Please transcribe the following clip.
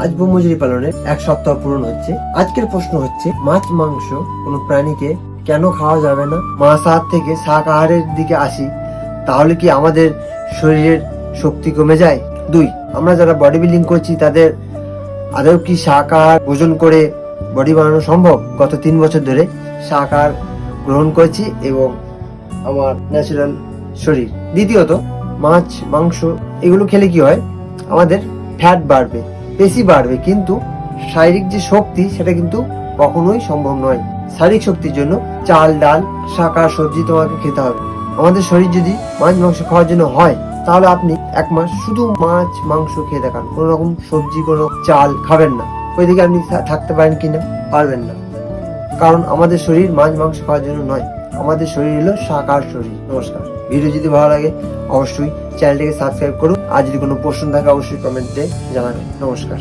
আজ ব্রহ্মচারী পালনের এক সপ্তাহ পূরণ হচ্ছে। আজকের প্রশ্ন হচ্ছে, মাছ, মাংস কোনো প্রাণীকে কেন খাওয়া যাবে না? মাংসাহার থেকে শাকাহারের দিকে আসি, তাহলে কি আমাদের শরীরের শক্তি কমে যায়? দুই, আমরা যারা বডি বিল্ডিং করছি, তাদের আদৌ কি শাকাহার ভোজন করে বডি বানানো সম্ভব? গত তিন বছর ধরে শাকাহার গ্রহণ করেছি এবং আমার ন্যাচারাল শরীর। দ্বিতীয়ত, মাছ, মাংস, এগুলো খেলে কি হয়? আমাদের ফ্যাট বাড়বে। পেশি বাড়বে, কিন্তু শারীরিক যে শক্তি, সেটা কিন্তু কখনোই সম্ভব নয়। শারীরিক শক্তির জন্য চাল, ডাল শাকার সবজি তোমাকে খেতে হবে। আমাদের শরীর যদি মাছ, মাংস খাওয়ার জন্য হয়, তাহলে আপনি এক মাস শুধু মাছ, মাংস খেয়ে দেখান। কোনো রকম সবজি, কোনো চাল খাবেন না। ওইদিকে আপনি থাকতে পারেন কিনা, পারবেন না। কারণ আমাদের শরীর মাছ, মাংস খাওয়ার জন্য নয়। আমাদের শরীর হলো সাকার শরীর। নমস্কার। ভিডিও যদি ভালো লাগে, অবশ্যই চ্যানেলটিকে সাবস্ক্রাইব করুন। আর যদি কোনো প্রশ্ন থাকে, অবশ্যই কমেন্টে জানাবেন। নমস্কার।